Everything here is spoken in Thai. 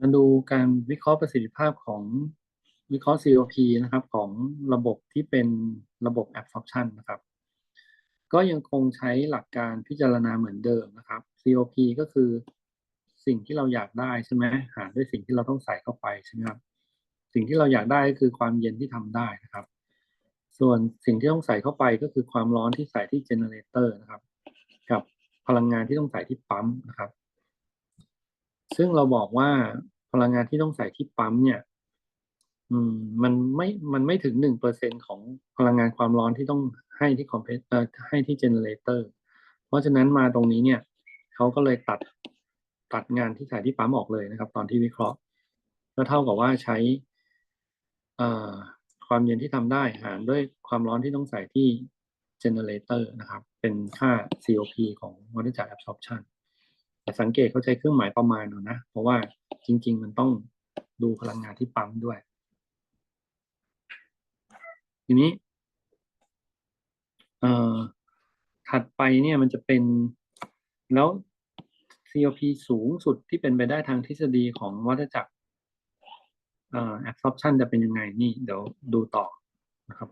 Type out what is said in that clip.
มาดูการวิเคราะห์ประสิทธิภาพของวิเคราะห์ COP นะครับ ของระบบที่เป็นระบบ absorption นะครับ ก็ยังคงใช้หลักการพิจารณาเหมือนเดิมนะครับ COP ก็คือสิ่งที่เราอยากได้ใช่ไหมหารด้วยสิ่งที่เราต้องใส่เข้าไปใช่ไหมครับ สิ่งที่เราอยากได้ก็คือความเย็นที่ทำได้นะครับ ส่วนสิ่งที่ต้องใส่เข้าไปก็คือความร้อนที่ใส่ที่เจเนเรเตอร์นะครับ กับพลังงานที่ต้องใส่ที่ปั๊มนะครับ ซึ่งเราบอกว่าพลังงานที่ต้องใส่ที่ปั๊มเนี่ย อืม มันไม่ มันไม่ถึงหนึ่งเปอร์เซ็นของพลังงานความร้อนที่ต้องให้ที่คอมเพรสเอ่อให้ที่เจเนเรเตอร์ เพราะฉะนั้นมาตรงนี้เนี่ย เขาก็เลยตัด ตัดงานที่ใส่ที่ปั๊มออกเลยนะครับ ตอนที่วิเคราะห์ ก็เท่ากับว่าใช้ความเย็นที่ทำได้หารด้วยความร้อนที่ต้องใส่ที่เจเนเรเตอร์นะครับ เป็นค่า COP ของวัฏจักร absorption สังเกตเขาใช้เครื่องหมายประมาณเอานะ เพราะว่าจริง ๆ มันต้องดูพลังงานที่ปั๊มด้วย ทีนี้เอ่อถัดไปเนี่ยมันจะเป็นแล้ว COP สูงสุดที่เป็นไปได้ทางทฤษฎีของวัฏจักรเอ่อ absorption จะเป็นยังไงนี่เดี๋ยวดูต่อนะครับ